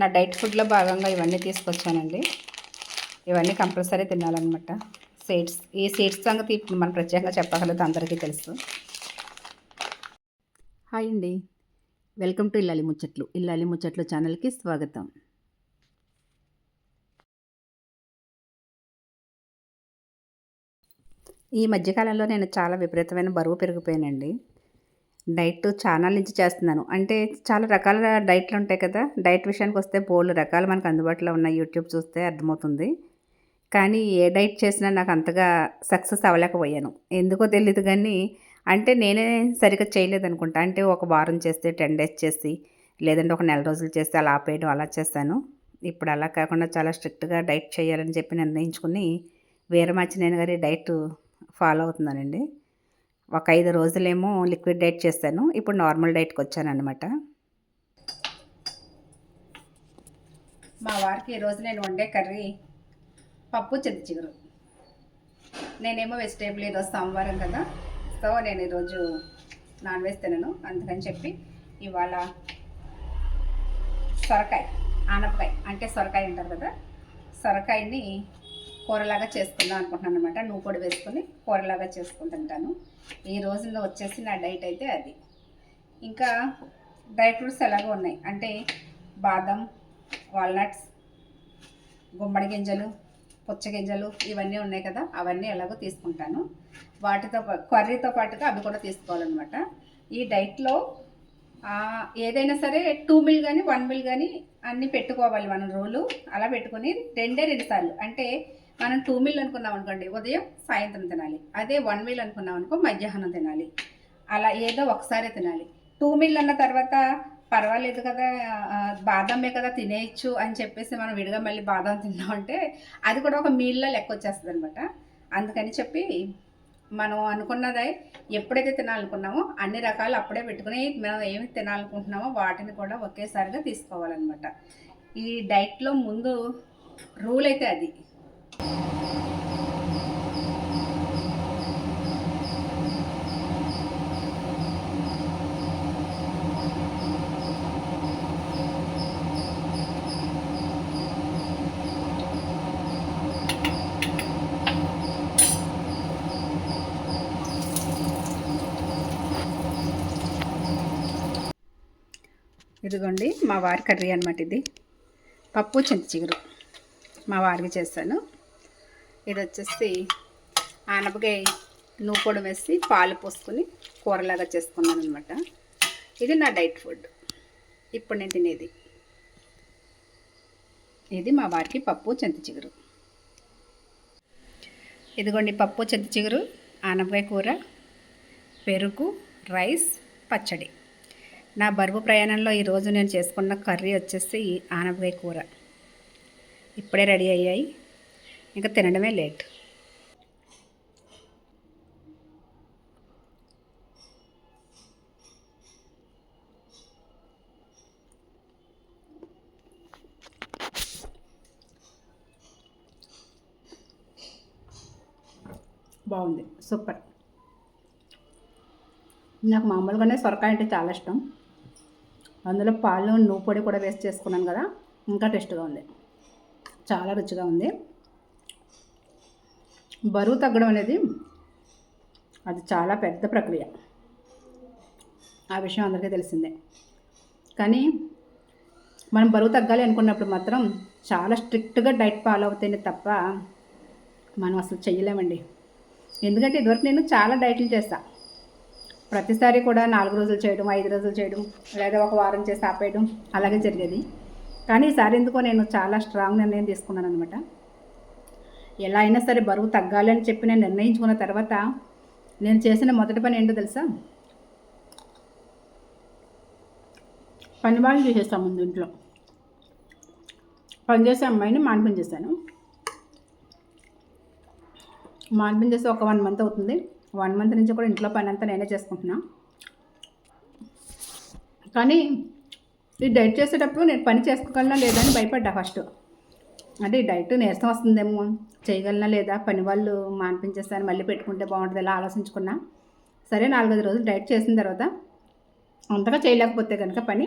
నా డైట్ ఫుడ్లో భాగంగా ఇవన్నీ తీసుకొచ్చానండి. ఇవన్నీ కంపల్సరీ తినాలన్నమాట. సీడ్స్ ఈ సీడ్స్ సంగతి ఇప్పుడు మనం ప్రత్యేకంగా చెప్పగలదు అందరికీ తెలుసు. హాయ్ అండి. వెల్కమ్ టు ఇల్లాలి ముచ్చట్లు. ఇల్లాలి ముచ్చట్లు ఛానల్కి స్వాగతం. ఈ మధ్యకాలంలో నేను చాలా విపరీతమైన బరువు పెరిగిపోయానండి. డైట్ చాలా నుంచి చేస్తున్నాను. అంటే చాలా రకాల డైట్లు ఉంటాయి కదా. డైట్ విషయానికి వస్తే బోల్డ్ రకాలు మనకు అందుబాటులో ఉన్నాయి. యూట్యూబ్ చూస్తే అర్థమవుతుంది. కానీ ఏ డైట్ చేసినా నాకు అంతగా సక్సెస్ అవ్వలేకపోయాను. ఎందుకో తెలియదు కానీ అంటే నేనే సరిగ్గా చేయలేదు అనుకుంటా. అంటే ఒక వారం చేస్తే టెన్ డేస్ చేసి లేదంటే ఒక నెల రోజులు చేస్తే అలా ఆపేయడం అలా చేస్తాను ఇప్పుడు అలా కాకుండా చాలా స్ట్రిక్ట్గా డైట్ చేయాలని చెప్పి నిర్ణయించుకుని వీరమాచినేని గారి డైట్ ఫాలో అవుతున్నానండి. ఒక ఐదు రోజులేమో లిక్విడ్ డైట్ చేశాను. ఇప్పుడు నార్మల్ డైట్కి వచ్చాను అనమాట మా వారికి ఈరోజు నేను వండే కర్రీ పప్పు చింత చిగురు. నేనేమో వెజిటేబుల్ ఈరోజు సోమవారం కదా సో నేను ఈరోజు నాన్ వెజ్ తినను. అందుకని చెప్పి ఇవాళ సొరకాయ ఆనపకాయ అంటే సొరకాయ అంటారు కదా సొరకాయని కూరలాగా చేసుకుందాం అనుకుంటున్నాను అనమాట నువ్వు పొడి వేసుకొని కూరలాగా చేసుకుంటుంటాను ఈ రోజుల్లో వచ్చేసి నా డైట్ అయితే అది. ఇంకా డ్రై ఫ్రూట్స్ ఎలాగో ఉన్నాయి. అంటే బాదం వాల్నట్స్ గుమ్మడి గింజలు పుచ్చగింజలు ఇవన్నీ ఉన్నాయి కదా. అవన్నీ ఎలాగో తీసుకుంటాను. వాటితో కర్రీతో పాటుగా అవి కూడా తీసుకోవాలన్నమాట. ఈ డైట్లో ఏదైనా సరే టూ మిల్ కానీ వన్ మిల్ కానీ అన్నీ పెట్టుకోవాలి మనం రోలు. అలా పెట్టుకొని రెండే రెండు సార్లు. అంటే మనం టూ మిల్ అనుకున్నాం అనుకోండి ఉదయం సాయంత్రం తినాలి. అదే వన్ మీల్ అనుకున్నాం అనుకో మధ్యాహ్నం తినాలి. అలా ఏదో ఒకసారి తినాలి. టూ మిల్ అన్న తర్వాత పర్వాలేదు కదా బాదమే కదా తినేయచ్చు అని చెప్పేసి మనం విడిగా మళ్ళీ బాదం తిన్నామంటే అది కూడా ఒక మీల్లో లెక్క వచ్చేస్తుంది అనమాట అందుకని చెప్పి మనం అనుకున్నదే ఎప్పుడైతే తినాలనుకున్నామో అన్ని రకాలు అప్పుడే పెట్టుకుని మనం ఏమి తినాలనుకుంటున్నామో వాటిని కూడా ఒకేసారిగా తీసుకోవాలన్నమాట. ఈ డైట్లో ముందు రూల్ అయితే అది. ఇదిగోండి మా వారి కర్రీ అనమాట ఇది. పప్పు చింత చిగురు. మా వారికి చేస్తాను. ఇది వచ్చేసి ఆనపకాయ నువ్వు కూడా వేసి పాలు పోసుకొని కూరలాగా చేసుకున్నాను అనమాట ఇది నా డైట్ ఫుడ్. ఇప్పుడు నేను తినేది. ఇది మా వారికి పప్పు చింత చిగురు. ఇదిగోండి పప్పు చింత చిగురు ఆనపకాయ కూర పెరుగు రైస్ పచ్చడి. నా బరువు ప్రయాణంలో ఈరోజు నేను చేసుకున్న కర్రీ వచ్చేసి ఆనపకాయ కూర. ఇప్పుడే రెడీ అయ్యాయి. ఇంకా తినడమే లేట్. బాగుంది. సూపర్. నాకు మామూలుగానే సొరకాయ అంటే చాలా ఇష్టం. అందులో పాలు నువ్వు పొడి కూడా వేస్ట్ చేసుకున్నాను కదా ఇంకా టేస్ట్గా ఉంది. చాలా రుచిగా ఉంది. బరువు తగ్గడం అనేది అది చాలా పెద్ద ప్రక్రియ. ఆ విషయం అందరికీ తెలిసిందే. కానీ మనం బరువు తగ్గాలి అనుకున్నప్పుడు మాత్రం చాలా స్ట్రిక్ట్గా డైట్ ఫాలో అవుతేనే తప్ప మనం అసలు చేయలేమండి ఎందుకంటే ఇదివరకు నేను చాలా డైట్లు చేస్తాను ప్రతిసారి కూడా నాలుగు రోజులు చేయడం ఐదు రోజులు చేయడం లేదా ఒక వారం చేసి ఆపేయడం అలాగే జరిగేది. కానీ ఈసారి ఎందుకో నేను చాలా స్ట్రాంగ్ నిర్ణయం తీసుకున్నాను అనమాట ఎలా అయినా సరే బరువు తగ్గాలి అని చెప్పి నేను నిర్ణయించుకున్న తర్వాత నేను చేసిన మొదటి పని ఏంటో తెలుసా? పని వాళ్ళు చూసేస్తాం ముందు ఇంట్లో. పనిచేసే అమ్మాయిని మాన్పించేశాను మాన్పించేసి ఒక వన్ మంత్ అవుతుంది. వన్ మంత్ నుంచి కూడా ఇంట్లో పని అంతా నేనే చేసుకుంటున్నా. కానీ ఈ డైట్ చేసేటప్పుడు నేను పని చేసుకోగలనా లేదా అని భయపడ్డా ఫస్ట్. అంటే డైట్ నీరసం వస్తుందేమో. చేయగలనా లేదా? పని వాళ్ళు మానిపించేస్తాను మళ్ళీ పెట్టుకుంటే బాగుంటుంది. ఇలా ఆలోచించుకున్నా. సరే నాలుగైదు రోజులు డైట్ చేసిన తర్వాత అంతగా చేయలేకపోతే కనుక పని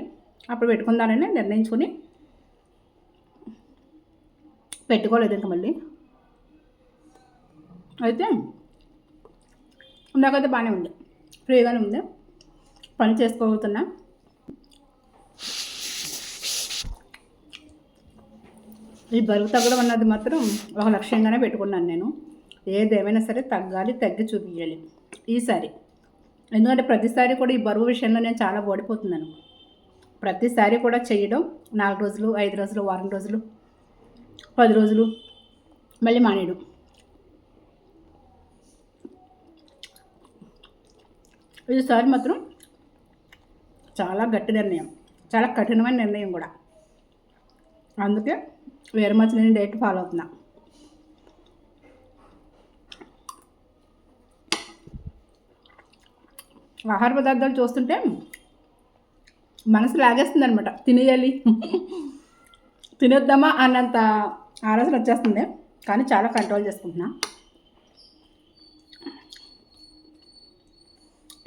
అప్పుడు పెట్టుకుందానని నిర్ణయించుకుని పెట్టుకోలేదు ఇంకా మళ్ళీ. అయితే నాకైతే బాగానే ఉంది. ఫ్రీగానే ఉంది. పని చేసుకోగలుగుతున్నా. ఈ బరువు తగ్గడం అన్నది మాత్రం ఒక లక్ష్యంగానే పెట్టుకున్నాను నేను. ఏదేమైనా సరే తగ్గాలి తగ్గి చూపించాలి ఈసారి ఎందుకంటే ప్రతిసారి కూడా ఈ బరువు విషయంలో నేను చాలా ఓడిపోతున్నాను. ప్రతిసారి కూడా చేయడం నాలుగు రోజులు ఐదు రోజులు వారం రోజులు పది రోజులు మళ్ళీ మానేయడం. ఈసారి మాత్రం చాలా గట్టి నిర్ణయం చాలా కఠినమైన నిర్ణయం కూడా. అందుకే వేరే మధ్య నేను డైట్ ఫాలో అవుతున్నా. ఆహార పదార్థాలు చూస్తుంటే మనసు లాగేస్తుంది అనమాట తినేయాలి. తినేద్దామా అన్నంత ఆలోచన వచ్చేస్తుంది. కానీ చాలా కంట్రోల్ చేసుకుంటున్నా.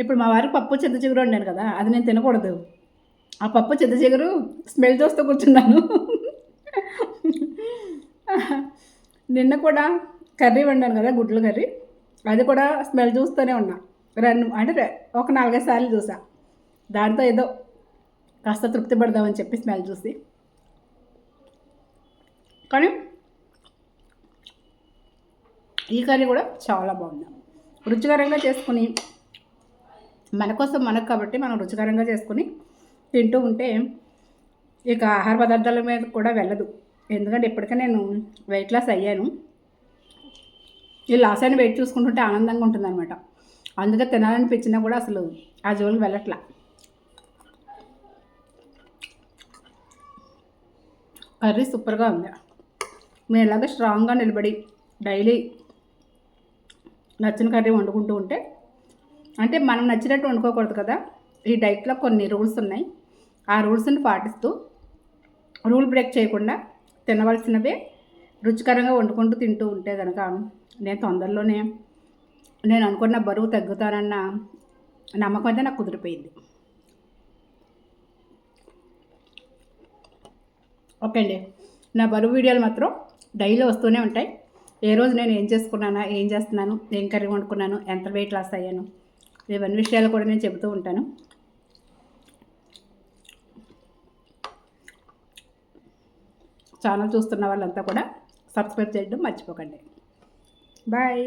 ఇప్పుడు మా వారికి పప్పు చింత చిగురు వండాను కదా అది నేను తినకూడదు. ఆ పప్పు చింత చిగురు స్మెల్ చూస్తూ కూర్చున్నాను. నిన్న కూడా కర్రీ వండాను కదా గుడ్ల కర్రీ. అది కూడా స్మెల్ చూస్తూనే ఉన్నా. రెండు అంటే ఒక నాలుగైదు సార్లు చూసా. దాంతో ఏదో కాస్త తృప్తి పడదామని చెప్పి స్మెల్ చూసి. కానీ ఈ కర్రీ కూడా చాలా బాగుంది. రుచికరంగా చేసుకుని మన కోసం మనకు కాబట్టి మనం రుచికరంగా చేసుకుని తింటూ ఉంటే ఇక ఆహార పదార్థాల మీద కూడా వెళ్ళదు. ఎందుకంటే ఇప్పటికే నేను వెయిట్ లాస్ అయ్యాను. ఈ లాస్ అయిన వెయిట్ చూసుకుంటుంటే ఆనందంగా ఉంటుందన్నమాట. అందుకే తినాలనిపించినా కూడా అసలు ఆ జోలికి వెళ్ళట్లా. కర్రీ సూపర్గా ఉంది. నేను ఇలాగ స్ట్రాంగ్గా నిలబడి డైలీ నచ్చిన కర్రీ వండుకుంటూ ఉంటే అంటే మనం నచ్చినట్టు వండుకోకూడదు కదా. ఈ డైట్లో కొన్ని రూల్స్ ఉన్నాయి. ఆ రూల్స్ని పాటిస్తూ రూల్ బ్రేక్ చేయకుండా తినవలసినవే రుచికరంగా వండుకుంటూ తింటూ ఉంటే కనుక నేను తొందరలోనే నేను అనుకున్న బరువు తగ్గుతానన్న నమ్మకం అయితే నాకు కుదిరిపోయింది. ఓకే అండి. నా బరువు వీడియోలు మాత్రం డైలీ వస్తూనే ఉంటాయి. ఏ రోజు నేను ఏం చేసుకున్నానా ఏం చేస్తున్నాను ఏం కర్రీ వండుకున్నాను ఎంత వెయిట్ లాస్ అయ్యాను ఇవన్నీ విషయాలు కూడా నేను చెబుతూ ఉంటాను. ఛానల్ చూస్తున్న వాళ్ళంతా కూడా సబ్స్క్రైబ్ చేయడం మర్చిపోకండి. బాయ్.